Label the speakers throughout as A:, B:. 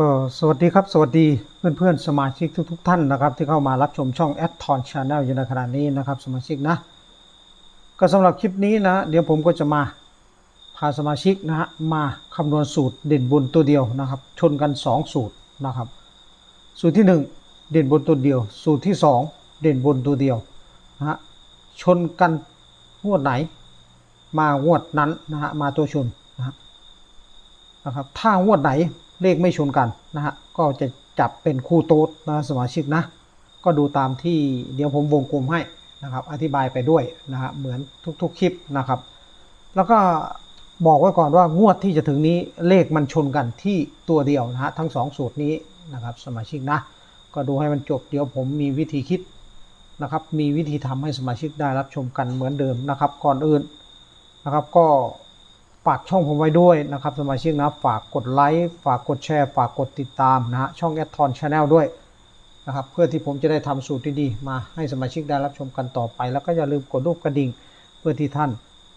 A: ก็สวัสดีครับ สวัสดีเพื่อนเพื่อนๆสมาชิกทุกๆท่านนะครับ ที่เข้ามารับชมช่อง a d t o n Channel อยู่ในขณะนี้นะครับสมาชิกนะ ก็สำหรับคลิปนี้นะ เดี๋ยวผมก็จะมาพาสมาชิกนะฮะมาคำนวณสูตรเด่นบนตัวเดียวนะครับ ชนกัน 2 สูตรนะครับ สูตรที่ 1 เด่นบนตัวเดียว สูตรที่ 2 เด่นบนตัวเดียวนะฮะชนกันงวดไหน มางวดนั้นนะฮะมาตัวชนนะฮะนะครับถ้างวดไหน เลขไม่ชนกันนะฮะก็จะจับเป็นคู่โต๊ดนะสมาชิกนะ ก็ดูตามที่เดี๋ยวผมวงกลมให้นะครับ อธิบายไปด้วยนะฮะเหมือนทุกๆคลิปนะครับ แล้วก็บอกไว้ก่อนว่างวดที่จะถึงนี้เลขมันชนกันที่ตัวเดียวนะฮะทั้งสองสูตรนี้นะครับ สมาชิกนะ ก็ดูให้มันจบเดี๋ยวผมมีวิธีคิดนะครับ มีวิธีทำให้สมาชิกได้รับชมกันเหมือนเดิมนะครับ ก่อนอื่นนะครับก็ ฝากช่องผมไว้ด้วยนะครับสมาชิกนะฝากกดไลค์ฝากกดแชร์ ฝากกดติดตามนะฮะช่องแอดทอนชาแนลด้วยนะครับเพื่อที่ผมจะได้ทำสูตรดีๆมาให้สมาชิกได้รับชมกันต่อไป แล้วก็อย่าลืมกดรูปกระดิ่ง เพื่อที่ท่าน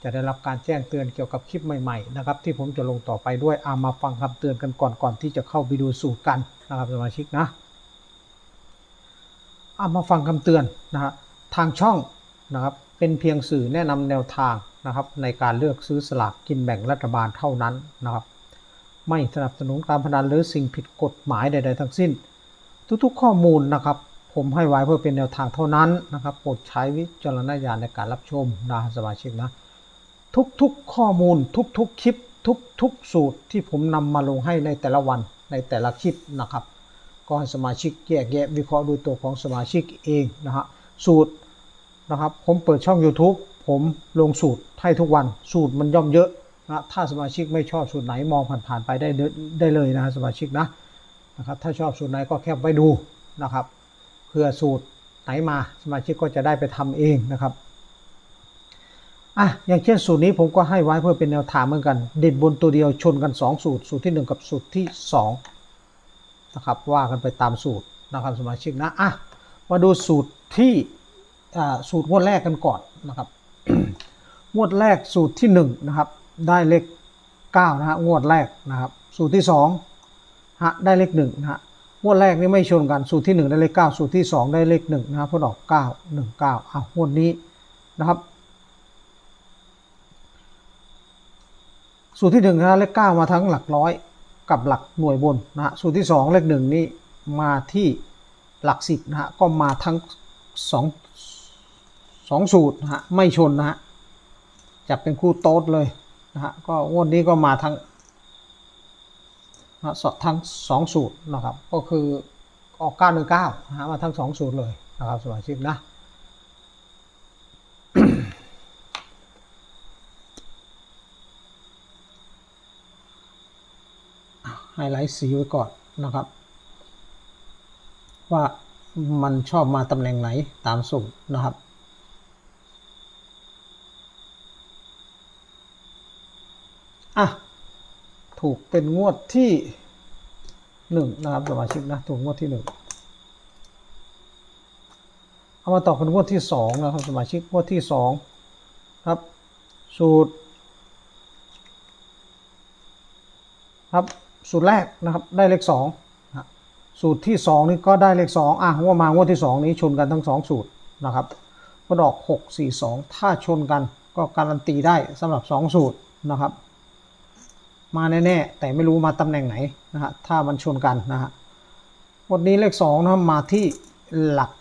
A: จะได้รับการแจ้งเตือนเกี่ยวกับคลิปใหม่ๆนะครับที่ผมจะลงต่อไปด้วยอามาฟังคำเตือนกันก่อนก่อนที่จะเข้าไปดูสูตรกันนะครับสมาชิกนะอามาฟังคำเตือนนะฮะทางช่องนะครับ เป็นเพียงสื่อแนะนำแนวทางนะครับในการเลือกซื้อสลากกินแบ่งรัฐบาลเท่านั้นนะครับ ไม่สนับสนุนการพนันหรือสิ่งผิดกฎหมายใด ๆ ทั้งสิ้น ทุกๆข้อมูลนะครับ ผมให้ไว้เพื่อเป็นแนวทางเท่านั้นนะครับโปรดใช้วิจารณญาณในการรับชมนะสมาชิกนะทุกๆข้อมูลทุกๆคลิปทุกๆสูตรที่ผมนำมาลงให้ในแต่ละวันในแต่ละคลิปนะครับ ก็ให้สมาชิกแยกแยะวิเคราะห์ดูตัวของสมาชิกเองนะฮะสูตร นะครับ ผมเปิดช่อง YouTube ผมลงสูตรให้ทุกวันสูตรมันย่อมเยอะนะถ้าสมาชิกไม่ชอบสูตรไหนมองผ่านๆไปได้ได้เลยนะฮะสมาชิกนะนะครับ ถ้าชอบสูตรไหนก็แคปไว้ดูนะครับเพื่อสูตรไหนมาสมาชิกก็จะได้ไปทำเองนะครับอะอย่างเช่นสูตรนี้ผมก็ให้ไว้เพื่อเป็นแนวทางเหมือนกัน เด่นบนตัวเดียวชนกัน 2 สูตร สูตรที่ 1 กับสูตรที่2นะครับว่ากันไปตามสูตรนะครับสมาชิกนะอะมาดูสูตรที่ สูตรงวดแรกกันก่อนนะครับงวดแรกสูตรที่1นะครับได้เลข9นะฮะงวดแรกนะครับสูตรที่2ฮะได้เลข1นะฮะงวดแรกนี่ไม่ชนกันสูตรที่ 1 ได้เลข9สูตรที่ 2 ได้เลข1นะครับเพื่อออก 9 1 9อะงวดนี้นะครับสูตรที่หนึ่งนะเลขเก้ามาทั้งหลักร้อยกับหลักหน่วยบนนะฮะสูตรที่สองเลขหนึ่งนี่มาที่หลักสิบนะฮะก็มาทั้งสอง สองสูตรนะฮะไม่ชนนะฮะจับเป็นคู่โต๊ดเลยนะฮะก็งวดนี้ก็มาทั้งนะสทั้งสองสูตรนะครับ ก็คือออกเก้าหนึ่งเก้านะฮะมาทั้งสองสูตรเลยนะครับสมาชิกนะไฮไลท์สีไว้ก่อนนะครับ ว่ามันชอบมาตำแหน่งไหนตามสูตรนะครับ อะ ถูกเป็นงวดที่หนึ่งนะครับสมาชิกนะ ถูกงวดที่หนึ่งเอามาต่อกันงวดที่สองนะครับสมาชิกงวดที่สองครับ สูตร ครับ สูตรแรกนะครับ ได้เลขสองสูตรที่สองนี่ก็ได้เลขสองอะว่ามางวดที่สองนี้ชนกันทั้งสองสูตรนะครับก็ดอกหกสี่สองถ้าชนกันก็การันตีได้สำหรับสองสูตรนะครับ มาแน่ๆแต่ไม่รู้มาตำแหน่งไหนนะฮะถ้ามันชนกันนะฮะวันนี้เลขสองนะครับมาที่หลัก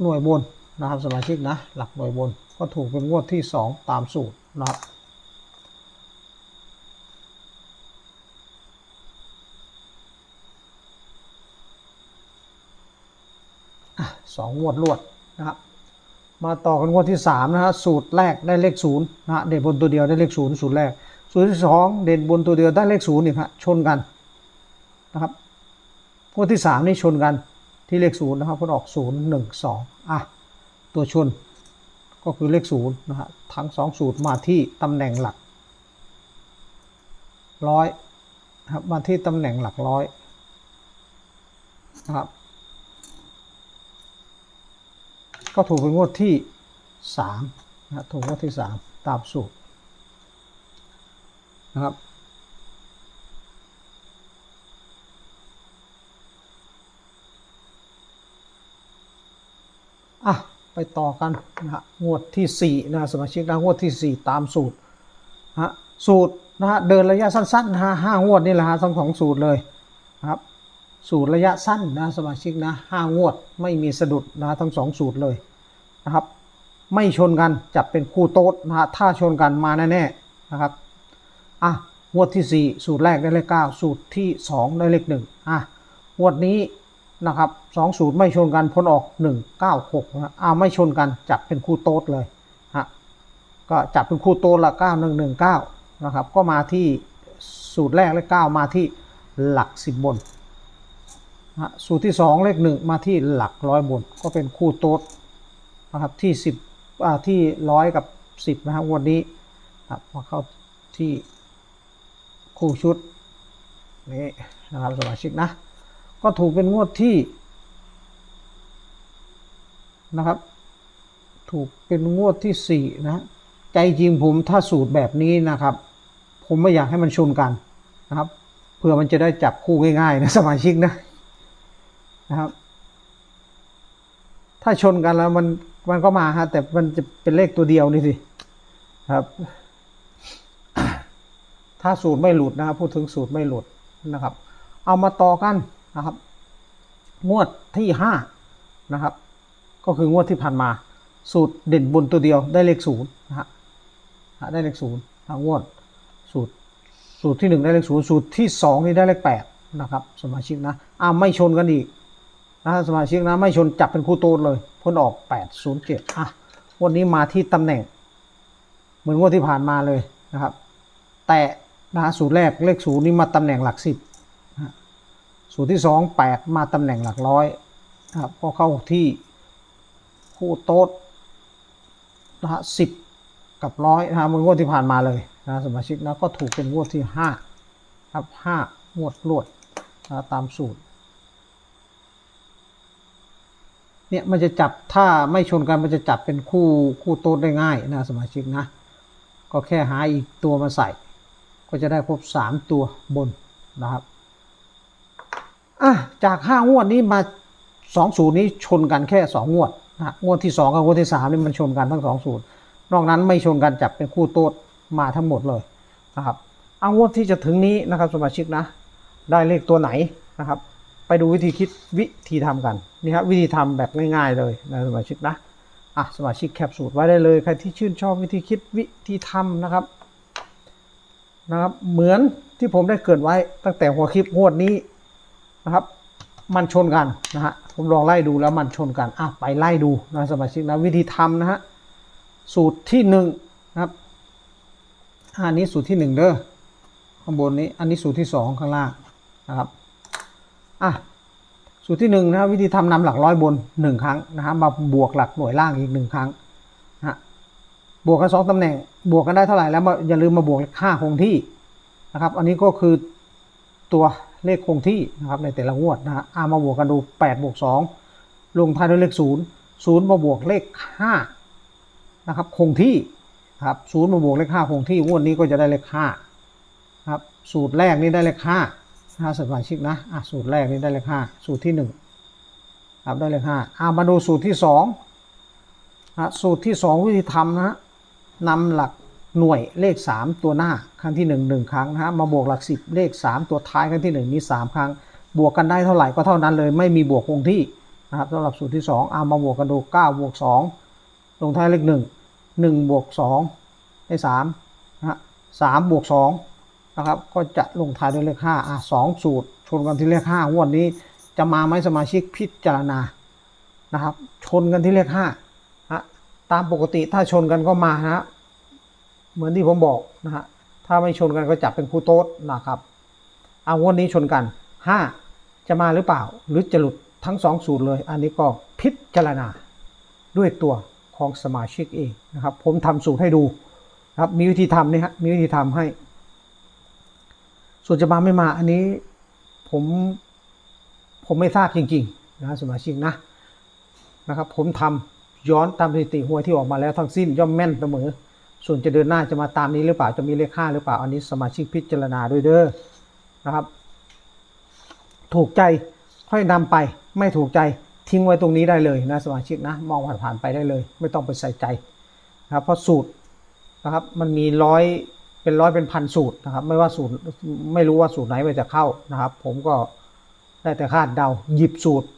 A: หน่วยบนนะครับสมาชิกนะหลักหน่วยบนก็ถูกเป็นงวดที่สองตามสูตรนะครับสองงวดรวดนะครับมาต่อกันงวดที่สามนะฮะสูตรแรกได้เลขศูนย์นะฮะเด่นบนตัวเดียวได้เลขศูนย์สูตรแรก สูตรที่สองเด่นบนตัวเดียวได้เลขศูนย์อีกฮะชนกันนะครับงวดที่สามนี่ชนกันที่เลขศูนย์นะครับผลออกศูนย์หนึ่งสองอะตัวชนก็คือเลขศูนย์นะฮะทั้งสองสูตรมาที่ตำแหน่งหลักร้อยนะครับมาที่ตำแหน่งหลักร้อยนะครับก็ถูกเป็นงวดที่สามนะถูกงวดที่สามตามสูตร นะครับอะไปต่อกันนะงวดที่ 4 นะสมาชิกนะงวดที่ 4 ตามสูตรฮะสูตรนะฮะเดินระยะสั้นๆนะฮะห้างวดนี่แหละฮะทั้งสองสูตรเลยครับ สูตรระยะสั้นนะสมาชิกนะห้างวดไม่มีสะดุดนะทั้งสองสูตรเลยนะครับ ไม่ชนกันจับเป็นคู่โต๊ดนะฮะถ้าชนกันมาแน่ๆนะครับ อะงวดที่สี่สูตรแรกได้เลขเก้าสูตรที่สองได้เลขหนึ่งอะงวดนี้นะครับสองสูตรไม่ชนกันพ้นออกหนึ่งเก้าหกนะอ่าไม่ชนกันจับเป็นคู่โต๊ดเลยฮะก็จับเป็นคู่โต๊ดละเก้าหนึ่งหนึ่งเก้านะครับก็มาที่สูตรแรกเลขเก้ามาที่หลักสิบบนฮะสูตรที่ 2 เลขหนึ่งมาที่หลักร้อยบน ก็เป็นคู่โต๊ดนะครับที่ 10อ่าที่ร้อยกับ 10นะครับวันนี้ครับมาเข้าที่ คู่ชุดนี่นะครับสมาชิกนะ ก็ถูกเป็นงวดที่นะครับ ถูกเป็นงวดที่ 4 นะ ใจจริงผมถ้าสูตรแบบนี้นะครับ ผมไม่อยากให้มันชนกันนะครับเพื่อมันจะได้จับคู่ง่ายๆนะสมาชิกนะนะครับ ถ้าชนกันแล้วมันมันก็มาฮะแต่มันจะเป็นเลขตัวเดียวนี่สิครับ ถ้าสูตรไม่หลุดนะครับ พูดถึงสูตรไม่หลุดนะครับ เอามาต่อกันนะครับ งวดที่ห้านะครับ ก็คืองวดที่ผ่านมา สูตรเด่นบนตัวเดียวได้เลขศูนย์นะฮะได้เลขศูนย์ทางงวดสูตรสูตรที่หนึ่งได้เลขศูนย์สูตรที่สองนี่ได้เลขแปดนะครับสมาชิกนะอ้าไม่ชนกันอีกนะสมาชิกนะไม่ชนจับเป็นคู่โตเลยพ้นออก807อะวันนี้มาที่ตำแหน่ง เหมือนงวดที่ผ่านมาเลยนะครับ แต่ นะสูตรแรกเลขศูนย์นี่มาตำแหน่งหลักสิบสูตรที่สองแปดมาตำแหน่งหลักร้อยนะครับก็เข้าที่คู่โต๊ดนะฮะสิบกับร้อยนะฮะเหมือนงวดที่ผ่านมาเลยนะสมาชิกนะก็ถูกเป็นงวดที่ห้าครับห้างวดรวดนะตามสูตรเนี่ยมันจะจับถ้าไม่ชนกันมันจะจับเป็นคู่คู่โต๊ดได้ง่ายนะสมาชิกนะ ก็แค่หาอีกตัวมาใส่ ก็จะได้ครบสามตัวบนนะครับอะจากห้างวดนี้มาสองสูตรนี้ชนกันแค่สองงวดนะงวดที่สองกับงวดที่สามนี่มันชนกันทั้งสองสูตร นอกนั้นไม่ชนกันจับเป็นคู่โต๊ดมาทั้งหมดเลยนะครับเอางวดที่จะถึงนี้นะครับสมาชิกนะ ได้เลขตัวไหนนะครับ ไปดูวิธีคิดวิธีทำกันนี่ครับวิธีทำแบบง่าย ๆเลยนะสมาชิกนะอะสมาชิกแคปสูตรไว้ได้เลยใครที่ชื่นชอบวิธีคิดวิธีทำนะครับ นะครับเหมือนที่ผมได้เกิดไว้ตั้งแต่หัวคลิปงวดนี้นะครับ มันชนกันนะฮะผมลองไล่ดูแล้วมันชนกันอะไปไล่ดูนะสมาชิกนะวิธีทำนะฮะสูตรที่หนึ่งนะครับอันนี้สูตรที่หนึ่งเด้อข้างบนนี้อันนี้สูตรที่สองข้างล่างนะครับอะสูตรที่หนึ่งนะวิธีทำนำหลักร้อยบนหนึ่งครั้งนะฮะมาบวกหลักหน่วยล่างอีกหนึ่งครั้ง บวกกันสองตำแหน่ง บวกกันได้เท่าไหร่แล้วมาอย่าลืมมาบวกเลขค่าคงที่นะครับ อันนี้ก็คือตัวเลขคงที่นะครับในแต่ละงวดนะฮะอามาบวกกันดูแปดบวกสองลงท้ายด้วยเลขศูนย์ศูนย์มาบวกเลขห้านะครับคงที่ครับศูนย์มาบวกเลขห้าคงที่งวดนี้ก็จะได้เลขห้าครับสูตรแรกนี่ได้เลขห้าห้าสมาชิกนะอะสูตรแรกนี่ได้เลขห้าสูตรที่หนึ่งครับได้เลขห้าอะมาดูสูตรที่สองนะสูตรที่สองวิธีทำนะฮะ นำหลักหน่วยเลขสามตัวหน้าครั้งที่หนึ่งหนึ่งครั้งนะฮะมาบวกหลักสิบเลขสามตัวท้ายครั้งที่หนึ่งนี้สามครั้ง บวกกันได้เท่าไหร่ก็เท่านั้นเลย ไม่มีบวกคงที่นะครับสำหรับสูตรที่สองเอามาบวกกันดูเก้าบวกสองลงท้ายเลขหนึ่งหนึ่งบวกสองได้สามนะฮะสามบวกสองนะครับก็จะลงท้ายด้วยเลข5อะสองสูตรชนกันที่เลข5วดนี้จะมาไหมสมาชิกพิจารณานะครับชนกันที่เลข5 ตามปกติถ้าชนกันก็มาฮะเหมือนที่ผมบอกนะฮะถ้าไม่ชนกันก็จับเป็นคู่โต๊ดนะครับเอาวดนี้ชนกัน 5 จะมาหรือเปล่า หรือจะหลุดทั้งสองสูตรเลย อันนี้ก็พิจารณาด้วยตัวของสมาชิกเองนะครับ ผมทำสูตรให้ดูครับมีวิธีทำนี่ฮะมีวิธีทำให้ ส่วนจะมาไม่มาอันนี้ผมผมไม่ทราบจริงๆนะสมาชิกนะนะครับ ผมทำ ย้อนตามสถิติหวยที่ออกมาแล้วทั้งสิ้นย่อมแม่นเสมอ ส่วนจะเดินหน้าจะมาตามนี้หรือเปล่าจะมีเลขค่าหรือเปล่าอันนี้สมาชิกพิจารณาด้วยเด้อนะครับ ถูกใจค่อยนำไปไม่ถูกใจทิ้งไว้ตรงนี้ได้เลยนะสมาชิกนะมองผ่านๆไปได้เลย ไม่ต้องไปใส่ใจนะครับเพราะสูตรนะครับมันมีร้อยเป็นร้อยเป็นพันสูตรนะครับไม่ว่าสูตรไม่รู้ว่าสูตรไหนมันจะเข้านะครับ ผมก็ได้แต่คาดเดาหยิบสูตร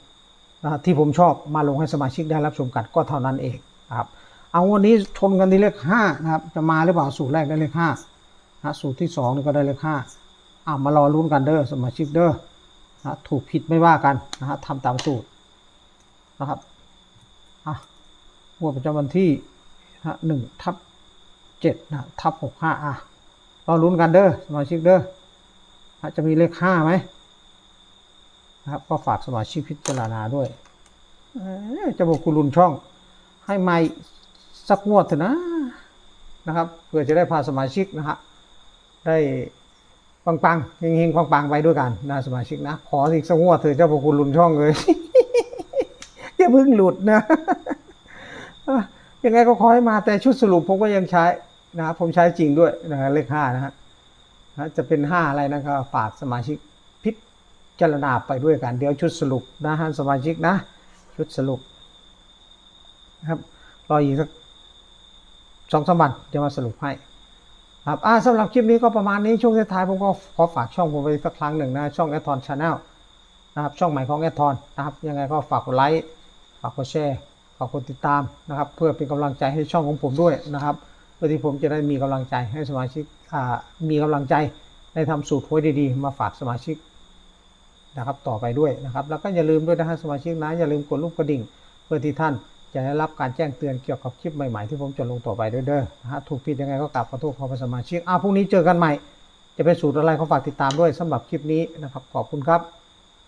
A: ที่ผมชอบมาลงให้สมาชิกได้รับชมกันก็เท่านั้นเองครับเอาวันนี้ชนกันที่เลขห้านะครับจะมาหรือเปล่าสูตรแรกได้เลขห้านะสูตรที่สองนี่ก็ได้เลขห้าอ่ามารอลุ้นกันเด้อสมาชิกเด้อนะถูกผิดไม่ว่ากันนะฮะทำตามสูตรนะครับอะงวดประจำวันที่หนึ่งทับเจ็ดนะทับหกห้าอะรอลุ้นกันเด้อสมาชิกเด้อจะมีเลขห้าไหม นะครับ ก็ฝากสมาชิกพิจารณาด้วยเอ้ยเจะบอกคุณลุนช่อง ให้ไม่สักงวดเถอะนะนะครับ เพื่อจะได้พาสมาชิกนะฮะได้ปังๆเฮงๆปังๆไปด้วยกันนะสมาชิกนะ ขออีกสักงวดเถอะเจ้าพระคุณหลุนช่องเลยอย่าเพิ่งหลุดนะยังไงก็ขอให้มาแต่ชุดสรุปผมก็ยังใช้นะครับผมใช้จริงด้วยนะเลขห้านะฮะจะเป็นห้าอะไรนะก็ฝากสมาชิก จารณาไปด้วยกัน เดี๋ยวชุดสรุปนะฮะสมาชิกนะ ชุดสรุปนะครับรออีกสักสองสามวันจะมาสรุปให้ครับอ่าสำหรับคลิปนี้ก็ประมาณนี้ช่วงท้ายผมก็ขอฝากช่องผมไปสักครั้งหนึ่งนะช่องแอทอนชาแนลนะครับช่องใหม่ของแอทอนนะครับยังไงก็ฝากกดไลค์ฝากกดแชร์ฝากกดติดตามนะครับ เพื่อเป็นกำลังใจให้ช่องของผมด้วยนะครับเพื่อที่ผมจะได้มีกำลังใจให้สมาชิกมีกำลังใจในทำสูตรหวยดีๆ มาฝากสมาชิก นะครับต่อไปด้วยนะครับแล้วก็อย่าลืมด้วยนะฮะสมาชิกนะอย่าลืมกดรูปกระดิ่ง เพื่อที่ท่านจะได้รับการแจ้งเตือนเกี่ยวกับคลิปใหม่ๆที่ผมจะลงต่อไปด้วยเด้อนะฮะถูกผิดยังไงก็กลับขอโทษขอประสมาชิกอ้าวพรุ่งนี้เจอกันใหม่ จะเป็นสูตรอะไรก็ฝากติดตามด้วยสำหรับคลิปนี้นะครับขอบคุณครับ